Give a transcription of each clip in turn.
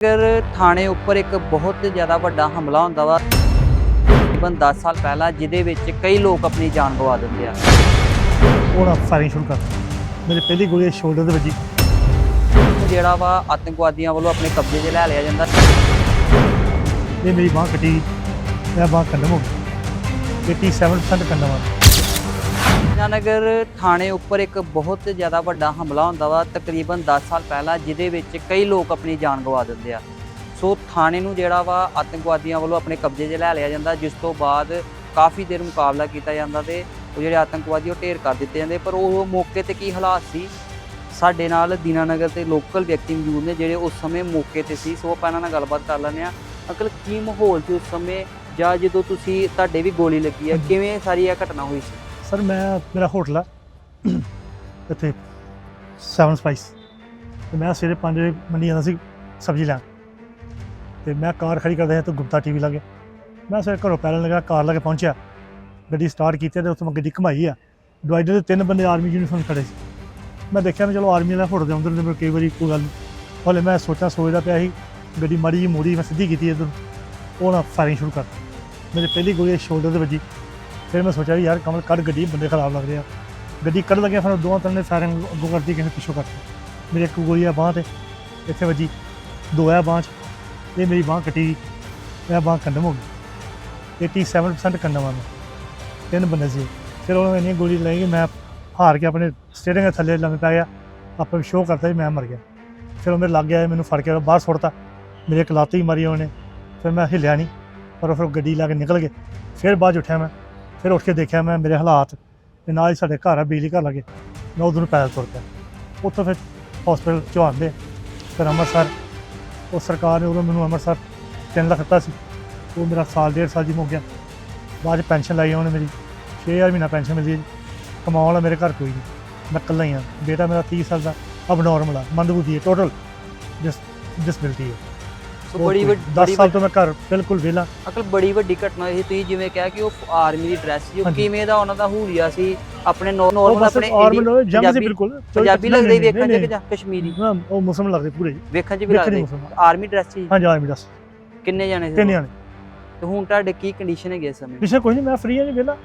ਅਗਰ ਥਾਣੇ ਉੱਪਰ ਇੱਕ ਬਹੁਤ ਜ਼ਿਆਦਾ ਵੱਡਾ ਹਮਲਾ ਹੁੰਦਾ ਵਾ ਤਕਰੀਬਨ 10 ਸਾਲ ਪਹਿਲਾਂ ਜਿਹਦੇ ਵਿੱਚ ਕਈ ਲੋਕ ਆਪਣੀ ਜਾਨ ਗਵਾ ਦਿੰਦੇ ਆ। ਉਹਨਾਂ ਫਾਇਰਿੰਗ ਸ਼ੁਰੂ ਕਰ ਮੇਰੇ ਪਹਿਲੀ ਗੋਲੀ ਸ਼ੋਲਡਰ ਦੇ ਵੱਜੀ। ਜਿਹੜਾ ਵਾ ਆਤੰਕਵਾਦੀਆਂ ਵੱਲੋਂ ਆਪਣੇ ਕਬਜ਼ੇ 'ਚ ਲੈ ਲਿਆ ਜਾਂਦਾ। ਇਹ ਮੇਰੀ ਬਾਹ ਕੱਟੀ। ਇਹ ਬਾਹ ਕੰਡਮ ਹੋ ਗਈ 87% ਕੰਡਮ ਆ। ਨਗਰ ਥਾਣੇ ਉੱਪਰ ਇੱਕ ਬਹੁਤ ਜ਼ਿਆਦਾ ਵੱਡਾ ਹਮਲਾ ਹੁੰਦਾ ਵਾ ਤਕਰੀਬਨ 10 ਸਾਲ ਪਹਿਲਾਂ ਜਿਹਦੇ ਵਿੱਚ ਕਈ ਲੋਕ ਆਪਣੀ ਜਾਨ ਗਵਾ ਦਿੰਦੇ ਆ। ਸੋ ਥਾਣੇ ਨੂੰ ਜਿਹੜਾ ਵਾ ਆਤੰਕਵਾਦੀਆਂ ਵੱਲੋਂ ਆਪਣੇ ਕਬਜ਼ੇ 'ਚ ਲੈ ਲਿਆ ਜਾਂਦਾ ਜਿਸ ਤੋਂ ਬਾਅਦ ਕਾਫੀ ਦੇਰ ਮੁਕਾਬਲਾ ਕੀਤਾ ਜਾਂਦਾ ਤੇ ਉਹ ਜਿਹੜੇ ਆਤੰਕਵਾਦੀ ਉਹ ਢੇਰ ਕਰ ਦਿੱਤੇ ਜਾਂਦੇ। ਪਰ ਉਹ ਮੌਕੇ ਤੇ ਕੀ ਹਾਲਾਤ ਸੀ? ਸਾਡੇ ਨਾਲ ਦੀਨਾਨਗਰ ਤੇ ਲੋਕਲ ਵਿਅਕਤੀ ਮੌਜੂਦ ਨੇ ਜਿਹੜੇ ਉਸ ਸਮੇਂ ਮੌਕੇ ਤੇ ਸੀ। ਸੋ ਆਪਾਂ ਇਹਨਾਂ ਨਾਲ ਗੱਲਬਾਤ ਕਰ ਲੈਂਦੇ ਆ ਅੰਕਲ ਕੀ ਮਾਹੌਲ ਸੀ ਉਸ ਸਮੇਂ? ਜਾਂ ਜਦੋਂ ਤੁਸੀਂ ਤੁਹਾਡੇ ਵੀ ਗੋਲੀ ਲੱਗੀ ਆ। ਕਿਵੇਂ ਸਾਰੀ ਇਹ ਘਟਨਾ ਹੋਈ ਸੀ? ਸਰ, ਮੈਂ ਮੇਰਾ ਹੋਟਲ ਆ। ਇੱਥੇ ਸੈਵਨ ਸਪਾਈਸ ਤੇ ਮੈਂ ਸਵੇਰੇ 5 ਵਜੇ ਮੰਡੀ ਜਾਂਦਾ ਸੀ ਸਬਜ਼ੀ ਲੈਣ। ਤੇ ਮੈਂ ਕਾਰ ਖੜੀ ਕਰਦਾ ਸੀ ਤੇ ਗੁਪਤਾ ਟੀਵੀ ਲੱਗੇ। ਮੈਂ ਸਵੇਰੇ ਘਰੋਂ ਪੈਰਨ ਲੱਗਾ ਕਾਰ ਲਾ ਕੇ ਪਹੁੰਚਿਆ। ਗੱਡੀ ਸਟਾਰਟ ਕੀਤੀ ਤੇ ਉੱਥੋਂ ਮੈਂ ਗੱਡੀ ਘਮਾਈ ਆ। ਡਿਵਾਈਡਰ ਦੇ ਤਿੰਨ ਬੰਦੇ ਆਰਮੀ ਯੂਨੀਫਾਰਮ ਖੜੇ ਸੀ। ਮੈਂ ਦੇਖਿਆ ਮੈਂ ਚਲੋ ਆਰਮੀ ਵਾਲਾ ਫੋਟੋ ਦੇ ਅੰਦਰ ਦੇ ਕਈ ਵਾਰੀ ਕੋਈ ਗੱਲ ਨਹੀਂ ਹਲੇ ਮੈਂ ਸੋਚਾਂ ਸੋਚਦਾ ਪਿਆ ਸੀ, ਗੱਡੀ ਮਾੜੀ ਜੀ ਮੋੜੀ ਮੈਂ ਸਿੱਧੀ ਕੀਤੀ ਇੱਧਰ। ਉਹ ਨਾ ਫਾਇਰਿੰਗ ਸ਼ੁਰੂ ਕਰ ਮੇਰੇ ਪਹਿਲੀ ਗੋਲੀ ਸ਼ੋਲਡਰ ਦੇ ਵੱਜੀ। ਫਿਰ ਮੈਂ ਸੋਚਿਆ ਵੀ ਯਾਰ ਕਮਲ ਕੱਢ ਗੱਡੀ, ਬੰਦੇ ਖਰਾਬ ਲੱਗਦੇ ਆ। ਗੱਡੀ ਕੱਢ ਲੱਗਿਆ, ਫਿਰ ਉਹ ਦੋਵਾਂ ਤਿੰਨ ਨੇ ਫਾਇਰਿੰਗ ਅੱਗੋਂ ਕਰਤੀ, ਕਿਸੇ ਪਿੱਛੋਂ ਕਰਤੀ। ਮੇਰੇ ਇੱਕ ਗੋਲੀ ਆ ਬਾਂਹ ਤੇ, ਇੱਥੇ ਵੱਜੀ। ਦੋ ਆ ਬਾਂਹ 'ਚ, ਇਹ ਮੇਰੀ ਬਾਂਹ ਕੱਟੀ ਇਹ ਬਾਂਹ ਕੰਡਮ ਹੋ ਗਈ। 87% ਕੰਡਮ ਆ ਮੈਂ ਤਿੰਨ ਬੰਦੇ ਸੀ। ਫਿਰ ਉਹਨਾਂ ਨੇ ਇੰਨੀ ਗੋਲੀ ਲਾਈ ਕਿ ਮੈਂ ਹਾਰ ਕੇ ਆਪਣੇ ਸਟੇਰਿੰਗ ਦੇ ਥੱਲੇ ਲੰਮੇ ਪੈ ਗਿਆ। ਆਪਾਂ ਸ਼ੋਅ ਕਰਤਾ ਵੀ ਮੈਂ ਮਰ ਗਿਆ। ਫਿਰ ਉਹ ਮੇਰੇ ਲੱਗ ਗਿਆ ਮੈਨੂੰ ਫੜ ਕੇ ਬਾਹਰ ਸੁੱਟਤਾ। ਮੇਰੇ ਇੱਕ ਲੱਤ ਹੀ ਮਾਰੀ ਉਹਨੇ। ਫਿਰ ਮੈਂ ਹਿੱਲਿਆ ਨਹੀਂ। ਪਰ ਉਹ ਫਿਰ ਗੱਡੀ ਲਾ ਕੇ ਨਿਕਲ ਗਏ। ਫਿਰ ਬਾਅਦ 'ਚ ਉੱਠਿਆ ਮੈਂ। ਫਿਰ ਉੱਠ ਕੇ ਦੇਖਿਆ ਮੈਂ, ਮੇਰੇ ਹਾਲਾਤ ਤੇ ਨਾਲ ਹੀ ਸਾਡੇ ਘਰ ਆ, ਬਿਜਲੀ ਘਰ ਲੱਗੇ। ਮੈਂ ਉਧਰ ਨੂੰ ਪੈਦਲ ਤੁਰ ਪਿਆ। ਉੱਥੋਂ ਫਿਰ ਹਸਪੀਟਲ ਚ ਆਉਂਦੇ। ਫਿਰ ਅੰਮ੍ਰਿਤਸਰ, ਉਹ ਸਰਕਾਰ ਨੇ ਉਦੋਂ ਮੈਨੂੰ ਅੰਮ੍ਰਿਤਸਰ 3 ਲੱਖ ਦਿੱਤਾ ਸੀ। ਉਹ ਮੇਰਾ ਸਾਲ, ਡੇਢ ਸਾਲ ਜੀ ਮੁੱਕ ਗਿਆ। ਬਾਅਦ ਚ ਪੈਨਸ਼ਨ ਲਾਈ ਉਹਨੇ ਮੇਰੀ। 6000 ਮਹੀਨਾ ਪੈਨਸ਼ਨ ਮਿਲਦੀ ਹੈ ਜੀ। ਕਮਾਉਣ ਵਾਲਾ ਮੇਰੇ ਘਰ ਕੋਈ ਨਹੀਂ। ਮੈਂ ਇਕੱਲਾ ਹੀ ਆ। ਬੇਟਾ ਮੇਰਾ 30 ਸਾਲ ਦਾ। ਅਬ ਨਾਰਮਲ ਆ। ਮੰਦਬੁੱਧੀ ਹੈ ਟੋਟਲ ਜਿਸ ਡਿਸਬਿਲਟੀ ਹੈ ਸੋ ਬੜੀ ਵੱਡੀ 10 ਸਾਲ ਤੋਂ ਮੈਂ ਘਰ ਬਿਲਕੁਲ ਵਿਹਲਾ। ਅਕਲ ਬੜੀ ਵੱਡੀ ਘਟਨਾ ਇਹ ਤੁਸੀਂ ਜਿਵੇਂ ਕਿਹਾ ਕਿ ਉਹ ਆਰਮੀ ਦੀ ਡਰੈਸ ਸੀ ਉਹ। ਕਿਵੇਂ ਦਾ ਉਹਨਾਂ ਦਾ ਹੂਲੀਆ ਸੀ? ਆਪਣੇ ਨੋਰਮਲ ਆਪਣੇ ਆਰਮੀ ਨਾਲ ਜੰਗ ਸੀ ਬਿਲਕੁਲ। ਪੰਜਾਬੀ ਲੱਗਦੇ ਹੀ ਵੇਖਣ ਚ ਜਾਂ ਕਸ਼ਮੀਰੀ? ਨਾ ਉਹ ਮੁਸਲਮ ਲੱਗਦੇ ਪੂਰੇ। ਵੇਖਣ ਚ ਵੀ ਲੱਗਦੇ। ਹੀ ਆਰਮੀ ਡਰੈਸ ਸੀ? ਹਾਂਜੀ ਆਰਮੀ ਦੱਸ ਕਿੰਨੇ ਜਾਣੇ ਸੀ? ਤਿੰਨ ਜਾਣੇ। ਤੇ ਹੁਣ ਤੁਹਾਡੇ ਕੀ ਕੰਡੀਸ਼ਨ ਹੈਗੀ ਇਸ ਸਮੇਂ? ਪਿੱਛੇ ਕੋਈ ਨਹੀਂ ਮੈਂ ਫ੍ਰੀ ਹਾਂ ਜੀ ਵਿਹਲਾ।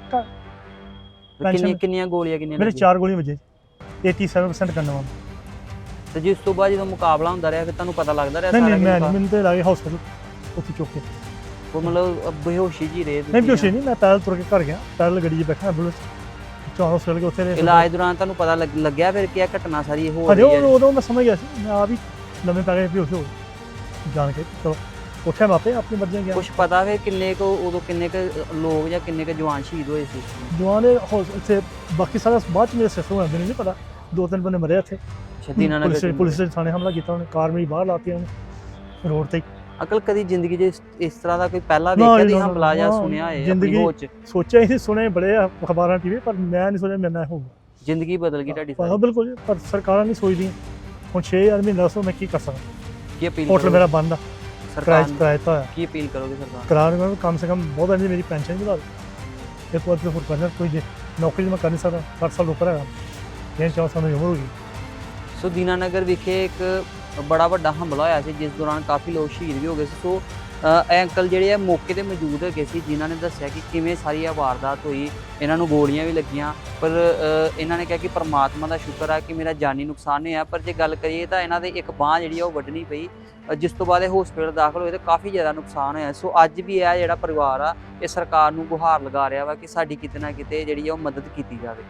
ਕਿੰਨੀਆਂ ਕਿੰਨੀਆਂ ਗੋਲੀਆਂ ਕਿੰਨੀਆਂ ਮੇਰੇ ਲੱਗੀਆਂ? ਚਾਰ ਗੋਲੀਆਂ ਵੱਜੇ 87% ਕਰਨਾ ਵਾ ਤੇ ਜਿਸ ਤੋਂ ਬਾਅਦ ਜਦੋਂ ਮੁਕਾਬਲਾ ਹੁੰਦਾ ਰਿਹਾ ਫਿਰ ਤੁਹਾਨੂੰ ਪਤਾ ਲੱਗਦਾ ਰਿਹਾ ਨਹੀਂ ਸਾਰਾ ਨਹੀਂ ਮੈਂ ਨਹੀਂ, ਮੈਨੂੰ ਤੇ ਲਾਗੇ ਹਸਪੀਟਲ ਉੱਥੇ ਚੁੱਕ ਕੇ। ਉਹ ਮਤਲਬ ਬੇਹੋਸ਼ੀ ਜੀ ਰਹੇ ਨਹੀਂ ਤੁਸੀਂ ਬਿਹੋਸ਼ੀ ਨਹੀਂ ਮੈਂ ਪੈਦਲ ਤੁਰ ਕੇ ਘਰ ਗਿਆ। ਪੈਦਲ ਗੱਡੀ 'ਚ ਬੈਠਾ ਐਂਬੂਲੈਂਸ ਚੌਂ ਹਸਪੀਟਲ ਕੇ ਉੱਥੇ ਰਹੇ ਇਲਾਜ ਦੌਰਾਨ ਤੁਹਾਨੂੰ ਪਤਾ ਲੱਗ- ਲੱਗਿਆ ਫਿਰ ਕਿ ਇਹ ਘਟਨਾ ਸਾਰੀ ਹੋ ਹਜੇ ਰਹੀ ਹੈ ਉਹ- ਉਦੋਂ ਮੈਂ ਸਮਝ ਗਿਆ ਸੀ ਮੈਂ ਆ ਵੀ ਲੰਮੇ ਪੈ ਬੇਹੋਸ਼ ਹੋ। ਜਾਣ ਕੇ ਚਲੋ ਉੱਠਿਆ ਮਾਪੇ ਆਪਣੀ ਮਰਜ਼ੀ ਨਾਲ ਗਿਆ। ਕੁਝ ਪਤਾ ਫਿਰ ਕਿੰਨੇ ਕੋ ਉਦੋਂ ਕਿੰਨੇ ਕ ਲੋਕ ਜਾਂ ਕਿੰਨੇ ਕ ਜਵਾਨ ਸ਼ਹੀਦ ਹੋਏ ਸੀ? ਜਵਾਨ ਹੌਸ- ਉੱਥੇ ਬਾਕੀ ਸਾਰਾ ਬਾਅਦ ਚ ਮੇਰੇ ਸਿਸਟਰ ਮੈਨੂੰ ਨਹੀਂ ਪਤਾ। ਦੋ ਤਿੰਨ ਬੰਦੇ ਮਰੇ ਇੱਥੇ ਸ਼ਦੀਨਾ ਪੁਲਿਸ ਨਗਰ ਪੁਲਿਸ ਦੇ ਥਾਣੇ ਹਮਲਾ ਕੀਤਾ ਉਹਨੇ ਕਾਰ ਮੇਰੀ ਬਾਹਰ ਲਾਤੀ ਉਹਨੇ ਰੋਡ ਤੇ। ਹੀ। ਅਕਲ ਕਦੀ ਜ਼ਿੰਦਗੀ 'ਚ ਇਸ- ਇਸ ਤਰ੍ਹਾਂ ਦਾ ਕੋਈ ਪਹਿਲਾਂ ਨਾ, ਵੇਖਿਆ ਨਾ, ਦੀ ਨਾ, ਹਮਲਾ ਜਾਂ ਨਾ, ਸੁਣਿਆ ਹੈ ਆਪਣੀ ਜ਼ਿੰਦਗੀ- ਹੋਚ 'ਚ? ਸੋਚਿਆ ਹੀ ਸੀ ਸੁਣੇ ਬੜੇ ਆ ਅਖਬਾਰਾਂ ਟੀਵੀ ਪਰ ਮੈਂ ਨਹੀਂ ਸੋਚਿਆ ਮੇਰੇ ਨਾਲ ਹੋਊਗਾ। ਜ਼ਿੰਦਗੀ ਬਦਲ ਗਈ ਤੁਹਾਡੀ ਹਾਂ ਸਾਰੀ। ਬਿਲਕੁਲ ਜੀ, ਪਰ ਸਰਕਾਰਾਂ ਨਹੀਂ ਸੋਚਦੀਆਂ। ਹੁਣ 6000 ਮਹੀਨਾ ਦੱਸੋ ਮੈਂ ਕੀ ਕਰ ਸਕਦਾ। ਕੀ ਅਪੀਲ ਹੋਟਲ ਕਰੋਗੇ? ਮੇਰਾ ਬੰਦ ਆ। ਸਰਕਾਰ ਕਿਰਾਏ ਨੂੰ? ਕਿਰਾਏ ਤਾਂ ਹੋਇਆ ਕੀ ਅਪੀਲ ਕਰੋਗੇ ਸਰਕਾਰ? ਨੂੰ? ਕਰਾਰ ਨੂੰ ਕਮ ਸੇ ਕਮ ਬਹੁਤ ਨਹੀਂ ਮੇਰੀ ਪੈਨਸ਼ਨ ਵਧਾ ਦੇ ਇੱਕ ਵਾਰ ਤੇ ਹੋਰ ਪੈਨਸ਼ਨ ਕੋਈ ਜੇ ਨੌਕਰੀ ਤਾਂ ਮੈਂ ਕਰ ਨਹੀਂ ਸਕਦਾ। 60 ਸਾਲ ਉੱਪਰ ਹੈਗਾ। ਇਹ ਸਾਲ ਸਾਨੂੰ ਉਮਰ ਹੋ ਗਈ? ਸੋ ਦੀਨਾਨਗਰ ਵਿਖੇ ਇੱਕ ਬੜਾ ਵੱਡਾ ਹਮਲਾ ਹੋਇਆ ਸੀ, ਜਿਸ ਦੌਰਾਨ ਕਾਫੀ ਲੋਕ ਸ਼ਹੀਦ ਵੀ ਹੋ ਗਏ ਸੀ। ਸੋ ਇਹ ਅੰਕਲ ਜਿਹੜੇ ਆ ਮੌਕੇ ਤੇ ਮੌਜੂਦ ਹੈਗੇ ਸੀ, ਜਿਨ੍ਹਾਂ ਨੇ ਦੱਸਿਆ ਕਿ ਕਿਵੇਂ ਸਾਰੀ ਇਹ ਵਾਰਦਾਤ ਹੋਈ, ਇਹਨਾਂ ਨੂੰ ਗੋਲੀਆਂ ਵੀ ਲੱਗੀਆਂ। ਪਰ ਇਹਨਾਂ ਨੇ ਕਿਹਾ ਕਿ ਪਰਮਾਤਮਾ ਦਾ ਸ਼ੁਕਰ ਆ ਕਿ ਮੇਰਾ ਜਾਨੀ ਨੁਕਸਾਨ ਨਹੀਂ ਹੋਇਆ। ਪਰ ਜੇ ਗੱਲ ਕਰੀਏ ਤਾਂ ਇਹਨਾਂ ਦੇ ਇੱਕ ਬਾਹ ਜਿਹੜੀ ਆ ਉਹ ਵੱਢਣੀ ਪਈ ਜਿਸ ਤੋਂ ਬਾਅਦ ਇਹ ਹਸਪੀਟਲ ਦਾਖਲ ਹੋਏ ਤੇ ਕਾਫੀ ਜ਼ਿਆਦਾ ਨੁਕਸਾਨ ਹੋਇਆ। ਸੋ ਅੱਜ ਵੀ ਇਹ ਜਿਹੜਾ ਪਰਿਵਾਰ ਆ, ਇਹ ਸਰਕਾਰ ਨੂੰ ਗੁਹਾਰ ਲਗਾ ਰਿਹਾ ਵਾ ਕਿ ਸਾਡੀ ਕਿਤੇ ਨਾ ਕਿਤੇ ਜਿਹੜੀ ਆ ਉਹ ਮਦਦ ਕੀਤੀ ਜਾਵੇ।